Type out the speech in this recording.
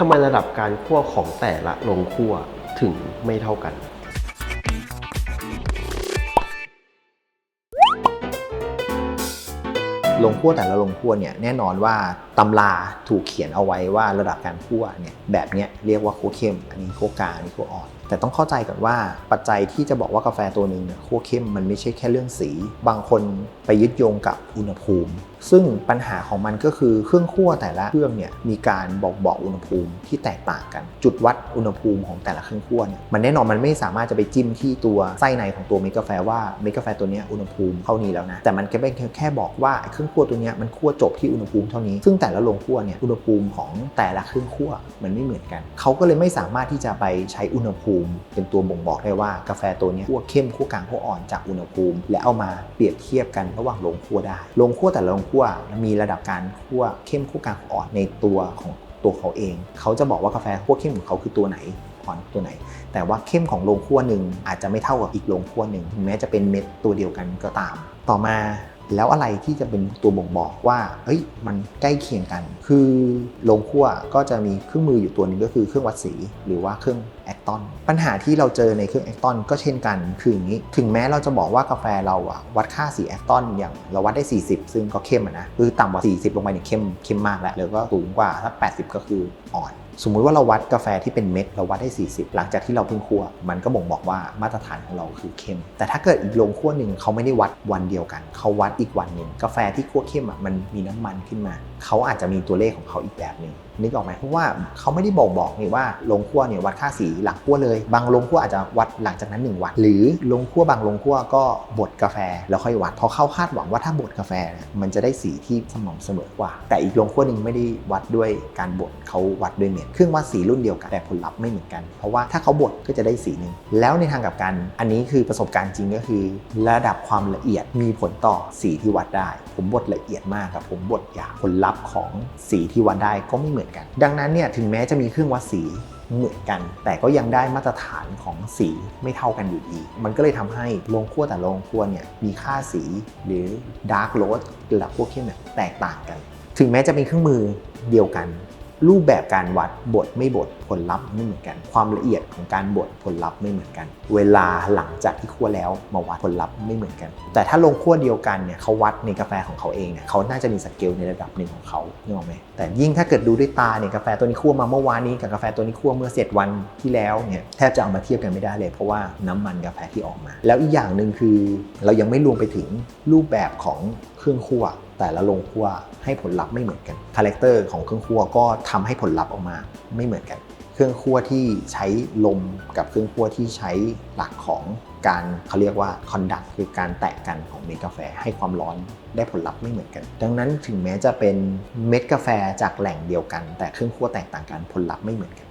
ทำไมระดับการคั่วของแต่ละโรงคั่วถึงไม่เท่ากัน ลงคั่วแต่ละลงคั่วเนี่ยแน่นอนว่าตำราถูกเขียนเอาไว้ว่าระดับการคั่วเนี่ยแบบเนี้ยเรียกว่าคั่วเข้ม อันนี้คั่วกลางอันนี้คั่วอ่อน แต่ต้องเข้าใจก่อนว่าปัจจัยที่จะบอกว่ากาแฟตัวหนึ่งเนี่ยคั่วเข้มมันไม่ใช่แค่เรื่องสี บางคนไปยึดโยงกับอุณหภูมิซึ่งปัญหาของมันก็คือเครื่องคั่วแต่ละเครื่องเนี่ยมีการบอกบอกอุณหภูมิที่แตกต่างกัน จุดวัดอุณหภูมิของแต่ละเครื่องคั่วเนี่ยมันแน่นอนมันไม่สามารถจะไปจิ้มที่ตัวไส้ในของตัวเมกาแฟว่าเมกาแฟตัวนี้อุณหภูมิเท่านี้แล้วนะแต่มันแค่เป็นแค่บอกว่าเครื่องคั่วตัวนี้มันคั่วจบที่อุณหภูมิเท่านี้ ซึ่งแต่ละโรงคั่วเนี่ยอุณหภูมิของแต่ละเครื่องคั่วมันไม่เหมือนกันเขาก็เลยไม่สามารถที่จะไปใช้อุณหภูมิ เป็นตัวบ่งบอกได้ว่ากาแฟตัวนี้คั่วเข้มคั่วกลางคั่วอ่อนจากอุณหภูมิ และเอามาเปรียบเทียบกันระหว่างโรงคั่วได้โรงคั่วแต่ละโรงคั่วมีระดับการคั่วเข้มคั่วกลางอ่อนในตัวของตัวเขาเอง เขาจะบอกว่ากาแฟคั่วเข้มของเขาคือตัวไหนอ่อนตัวไหน แต่ว่าเข้มของโรงคั่วหนึ่งอาจจะไม่เท่ากับอีกโรงคั่วหนึ่งถึงแม้จะเป็นเม็ดตัวเดียวกันก็ตาม ต่อมา แล้วอะไรที่จะเป็นตัวบ่งบอกว่าเอ้ยมันใกล้เคียงกัน คือโรงคั่วก็จะมีเครื่องมืออยู่ตัวหนึงก็คือเครื่องวัดสีหรือว่าเครื่องแอคตอนปัญหาที่เราเจอในเครื่องแอคตอนก็เช่นกันคืออย่างนี้ถึงแม้เราจะบอกว่ากาแฟเราอะวัดค่าสีแอคตอนอย่างเราวัดได้ 40 ซึ่งก็เข้มนะคือต่ำกว่า 40 ลงไปเนี่ยเข้มเข้มมากแล้วแล้วก็สูงกว่าถ้า 80 ก็คืออ่อน สมมุติว่าเราวัดกาแฟที่เป็นเม็ดเราวัดได้ 40 หลังจากที่เราเพิ่งคั่วมันก็บ่งบอกว่ามาตรฐานของเราคือเข้ม แต่ถ้าเกิดอีกโรงคั่วหนึ่งเขาไม่ได้วัดวันเดียวกัน เขาวัดอีกวันหนึ่งกาแฟที่คั่วเข้มอะมันมีน้ำมันขึ้นมา เขาอาจจะมีตัวเลขของเขาอีกแบบหนึ่ง นึกออกไหมเพราะว่าเขาไม่ได้บอกบอกนี่ว่าโรงคั่วเนี่ยวัดค่าสีหลังคั่วเลย บางโรงคั่วอาจจะวัดหลังจากนั้น 1 วัน หรือโรงคั่วบางโรงคั่วก็บดกาแฟแล้วค่อยวัดเพราะเขาคาดหวังว่าถ้าบดกาแฟเนี่ยมันจะได้สีที่สม่ำเสมอกว่า แต่อีกโรงคั่วหนึ่งไม่ได้วัดด้วยการบดเขาวัดด้วยเม็ดเครื่องวัดสีรุ่นเดียวกันแต่ผลลัพธ์ไม่เหมือนกัน เพราะว่าถ้าเขาบดก็จะได้สีหนึ่งแล้วในทางกลับกัน อันนี้คือประสบการณ์จริงก็คือ ระดับความละเอียดมีผลต่อสีที่วัดได้ ผมบดละเอียดมากครับผมบดหยาบผลลัพธ์ของสีที่วัดได้ก็ไม่เหมือนกัน ดังนั้นเนี่ยถึงแม้จะมีเครื่องวัดสีเหมือนกัน แต่ก็ยังได้มาตรฐานของสีไม่เท่ากันอยู่ดี มันก็เลยทำให้โรงคั่วแต่ละโรงคั่วเนี่ยมีค่าสีหรือดาร์กโรสระดับพวกเข้มเนี่ยแตกต่างกัน ถึงแม้จะเป็นเครื่องมือเดียวกัน รูปแบบการวัดบทไม่บทผลลัพธ์ไม่เหมือนกัน ความละเอียดของการบดผลลัพธ์ไม่เหมือนกัน เวลาหลังจากที่คั่วแล้วมาวัดผลลัพธ์ไม่เหมือนกัน แต่ถ้าลงคั่วเดียวกันเนี่ยเขาวัดในกาแฟของเขาเองเนี่ยเขาน่าจะมีสเกลในระดับหนึ่งของเขานึกออกไหมแต่ยิ่งถ้าเกิดดูด้วยตาเนี่ยกาแฟตัวนี้คั่วมาเมื่อวานนี้กับกาแฟตัวนี้คั่วเมื่อเจ็ดวันที่แล้วเนี่ยแทบจะเอามาเทียบกันไม่ได้เลย เพราะว่าน้ำมันกาแฟที่ออกมา แล้วอีกอย่างหนึ่งคือ เรายังไม่รวมไปถึงรูปแบบของเครื่องคั่ว แต่ละโรงคั่วให้ผลลัพธ์ไม่เหมือนกันคาแรคเตอร์ของเครื่องคั่วก็ทำให้ผลลัพธ์ออกมาไม่เหมือนกัน เครื่องคั่วที่ใช้ลมกับเครื่องคั่วที่ใช้หลักของการเขาเรียกว่าคอนดักคือการแตะกันของเม็ดกาแฟให้ความร้อนได้ผลลัพธ์ไม่เหมือนกัน ดังนั้นถึงแม้จะเป็นเม็ดกาแฟจากแหล่งเดียวกัน แต่เครื่องคั่วแตกต่างกันผลลัพธ์ไม่เหมือนกัน